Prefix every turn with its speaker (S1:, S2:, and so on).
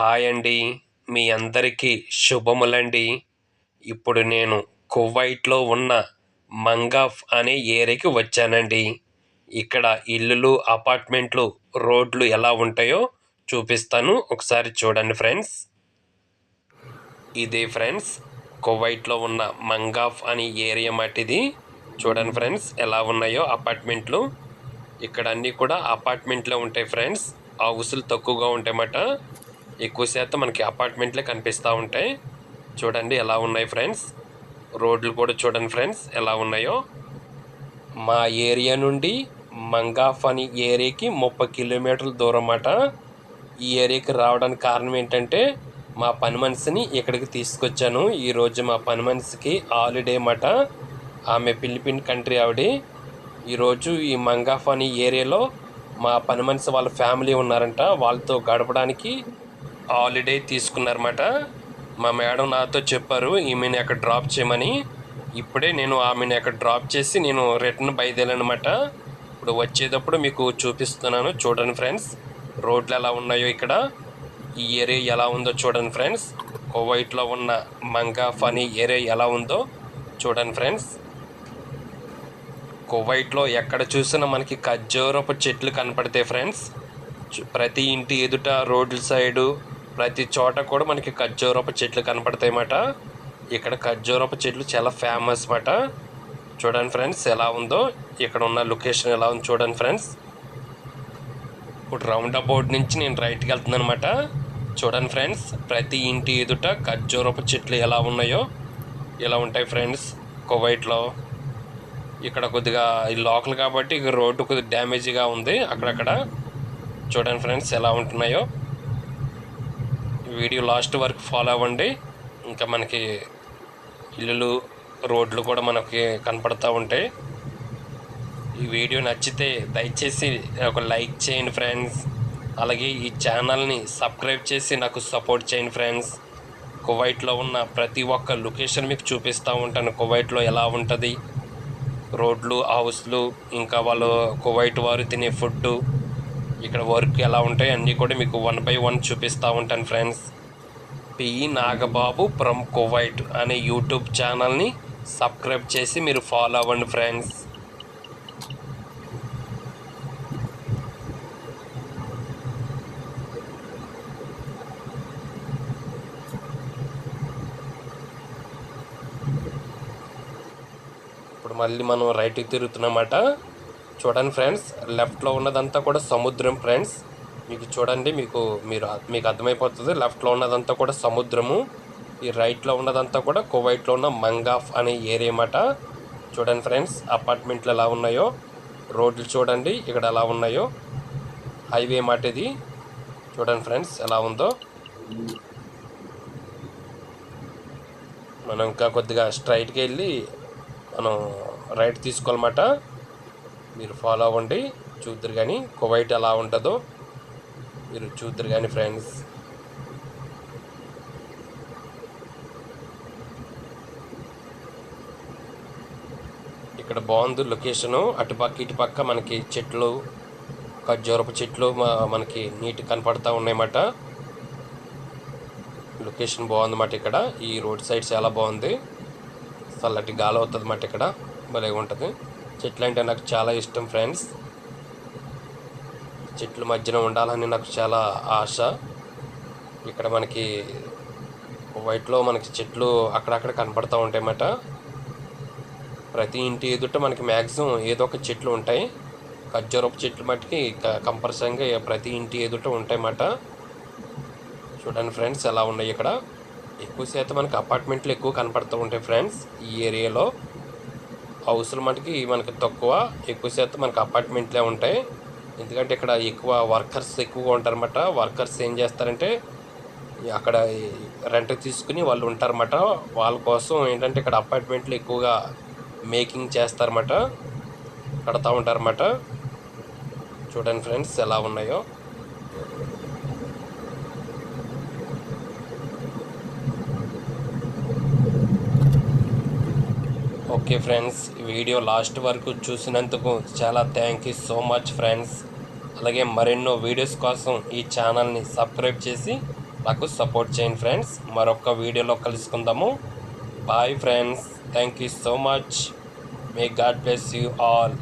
S1: Hi అండి మీ అందరికీ శుభములండి. ఇప్పుడు నేను కువైట్లో ఉన్న మంగాఫ్ అనే ఏరియాకి వచ్చానండి. ఇక్కడ ఇల్లులు అపార్ట్మెంట్లు రోడ్లు ఎలా ఉంటాయో చూపిస్తాను. ఒకసారి చూడండి ఫ్రెండ్స్. ఇదే ఫ్రెండ్స్ కువైట్లో ఉన్న మంగాఫ్ అనే ఏరియా మట్టిది. చూడండి ఫ్రెండ్స్ ఎలా ఉన్నాయో అపార్ట్మెంట్లు. ఇక్కడ అన్నీ కూడా అపార్ట్మెంట్లో ఉంటాయి ఫ్రెండ్స్. హౌసులు తక్కువగా ఉంటాయన్నమాట ఎక్కువ శాతం మనకి అపార్ట్మెంట్లే కనిపిస్తూ ఉంటాయి. చూడండి ఎలా ఉన్నాయి ఫ్రెండ్స్. రోడ్లు కూడా చూడండి ఫ్రెండ్స్ ఎలా ఉన్నాయో. మా ఏరియా నుండి మంగాఫ్ అని ఏరియాకి ముప్పై కిలోమీటర్ల దూరం అన్నమాట ఈ ఏరియాకి రావడానికి కారణం ఏంటంటే మా పని మనిషిని ఇక్కడికి తీసుకొచ్చాను. ఈరోజు మా పని మనిషికి హాలిడే అన్నమాట ఆమె ఫిలిపిన్ కంట్రీ ఆవిడ. ఈరోజు ఈ మంగాఫ్ అని ఏరియాలో మా పని మనిషి వాళ్ళ ఫ్యామిలీ ఉన్నారంట. వాళ్ళతో గడపడానికి హాలిడే తీసుకున్నారన్నమాట. మా మేడం నాతో చెప్పారు ఈమెని అక్కడ డ్రాప్ చేయమని. ఇప్పుడే నేను ఆమెను అక్కడ డ్రాప్ చేసి నేను రిటర్న్ బయలుదేరానమాట ఇప్పుడు వచ్చేటప్పుడు మీకు చూపిస్తున్నాను చూడండి ఫ్రెండ్స్ రోడ్లు ఎలా ఉన్నాయో ఇక్కడ. ఈ ఏరియా ఎలా ఉందో చూడండి ఫ్రెండ్స్ కువైట్లో ఉన్న మంగా ఫనీ ఏరియా ఎలా ఉందో చూడండి ఫ్రెండ్స్ కువైట్లో ఎక్కడ చూసినా మనకి ఖర్జూరపు చెట్లు కనపడతాయి ఫ్రెండ్స్ ప్రతి ఇంటి ఎదుట రోడ్ల సైడు ప్రతి చోట కూడా మనకి ఖర్జూరపు చెట్లు కనపడతాయి అన్నమాట ఇక్కడ ఖర్జూరపు చెట్లు చాలా ఫేమస్ అన్నమాట చూడండి ఫ్రెండ్స్ ఎలా ఉందో. ఇక్కడ ఉన్న లొకేషన్ ఎలా ఉంది చూడండి ఫ్రెండ్స్. ఇప్పుడు రౌండ్ అబౌట్ నుంచి నేను రైట్కి వెళ్తున్నాను అనమాట చూడండి ఫ్రెండ్స్ ప్రతి ఇంటి ఎదుట ఖర్జూరపు చెట్లు ఎలా ఉన్నాయో. ఇలా ఉంటాయి ఫ్రెండ్స్ కువైట్లో. ఇక్కడ కొద్దిగా ఈ లోకల్ కాబట్టి ఇక రోడ్డు కొద్దిగా డ్యామేజ్గా ఉంది అక్కడక్కడ. చూడండి ఫ్రెండ్స్ ఎలా ఉంటున్నాయో. వీడియో లాస్ట్ వరకు ఫాలో అవ్వండి. ఇంకా మనకి ఇల్లులు రోడ్లు కూడా మనకి కనపడుతూ ఉంటాయి. ఈ వీడియో నచ్చితే దయచేసి ఒక లైక్ చేయండి ఫ్రెండ్స్. అలాగే ఈ ఛానల్ని సబ్స్క్రైబ్ చేసి నాకు సపోర్ట్ చేయండి ఫ్రెండ్స్. కువైట్లో ఉన్న ప్రతి ఒక్క లొకేషన్ మీకు చూపిస్తూ ఉంటాను. కువైట్లో ఎలా ఉంటుంది? రోడ్లు హౌస్లు ఇంకా వాళ్ళు కువైట్ వారు తినే ఫుడ్డు ఇక్కడ వర్క్ ఎలా ఉంటాయి అన్నీ కూడా మీకు వన్ బై వన్ చూపిస్తూ ఉంటాను friends PE Nagababu from Kuwait అనే యూట్యూబ్ ఛానల్ని సబ్స్క్రైబ్ చేసి మీరు ఫాలో అవ్వండి ఫ్రెండ్స్ ఇప్పుడు మళ్ళీ మనం రైట్కి తిరుగుతున్నమాట. చూడండి ఫ్రెండ్స్ లెఫ్ట్లో ఉన్నదంతా కూడా సముద్రం ఫ్రెండ్స్. మీకు చూడండి మీకు మీరు మీకు అర్థమైపోతుంది. లెఫ్ట్లో ఉన్నదంతా కూడా సముద్రము. ఈ రైట్లో ఉన్నదంతా కూడా కువైట్లో ఉన్న మంగాఫ్ అనే ఏరియా మాట చూడండి ఫ్రెండ్స్ అపార్ట్మెంట్లు ఎలా ఉన్నాయో. రోడ్లు చూడండి ఇక్కడ ఎలా ఉన్నాయో. హైవే మాట ఇది. చూడండి ఫ్రెండ్స్ ఎలా ఉందో. మనం ఇంకా కొద్దిగా స్ట్రైట్కి వెళ్ళి మనం రైట్ తీసుకోవాలన్నమాట. మీరు ఫాలో అవ్వండి. చూద్దరు కానీ కువైట్ ఎలా ఉంటుందో మీరు చూద్దరు కానీ ఫ్రెండ్స్ ఇక్కడ బాగుంది లొకేషను అటుపక్క ఇటుపక్క మనకి చెట్లు ఖర్జూరపు చెట్లు మనకి నీట్ కనపడతా ఉన్నాయన్నమాట. లొకేషన్ బాగుందన్నమాట ఇక్కడ. ఈ రోడ్ సైడ్ చాలా బాగుంది. చల్లటి గాలి అవుతుంది అన్నమాట ఇక్కడ. భలేగా ఉంటుంది చెట్లు అంటే నాకు చాలా ఇష్టం ఫ్రెండ్స్. చెట్ల మధ్యన ఉండాలని నాకు చాలా ఆశ. ఇక్కడ మనకి వైట్లో మనకి చెట్లు అక్కడక్కడ కనపడుతూ ఉంటాయి అన్నమాట ప్రతి ఇంటి ఎదుట మనకి మ్యాక్సిమం ఏదో ఒక చెట్లు ఉంటాయి. ఖర్జూరపు చెట్లు మట్టుకి కంపల్సరీగా ప్రతి ఇంటి ఎదుట ఉంటాయి అన్నమాట చూడండి ఫ్రెండ్స్ ఎలా ఉన్నాయి ఇక్కడ. ఎక్కువ శాతం మనకి అపార్ట్మెంట్లు ఎక్కువ కనపడుతూ ఉంటాయి ఫ్రెండ్స్ ఈ ఏరియాలో. హౌస్లు మటుకి మనకి తక్కువ ఎక్కువ శాతం మనకి అపార్ట్మెంట్లే ఉంటాయి. ఎందుకంటే ఇక్కడ ఎక్కువ వర్కర్స్ ఎక్కువగా ఉంటారన్నమాట. వర్కర్స్ ఏం చేస్తారంటే అక్కడ రెంట్ తీసుకుని వాళ్ళు ఉంటారన్నమాట. వాళ్ళ కోసం ఏంటంటే ఇక్కడ అపార్ట్మెంట్లు ఎక్కువగా మేకింగ్ చేస్తారన్నమాట. కడతా ఉంటారన్నమాట. చూడండి ఫ్రెండ్స్ ఎలా ఉన్నాయో. ఓకే ఫ్రెండ్స్ ఈ వీడియో లాస్ట్ వరకు చూసినందుకు చాలా thank you so much friends అలాగే మరెన్నో వీడియోస్ కోసం ఈ ఛానల్ని సబ్స్క్రైబ్ చేసి నాకు సపోర్ట్ చేయండి ఫ్రెండ్స్ మరొక వీడియోలో కలుసుకుందాము. Bye friends thank you so much may God bless you all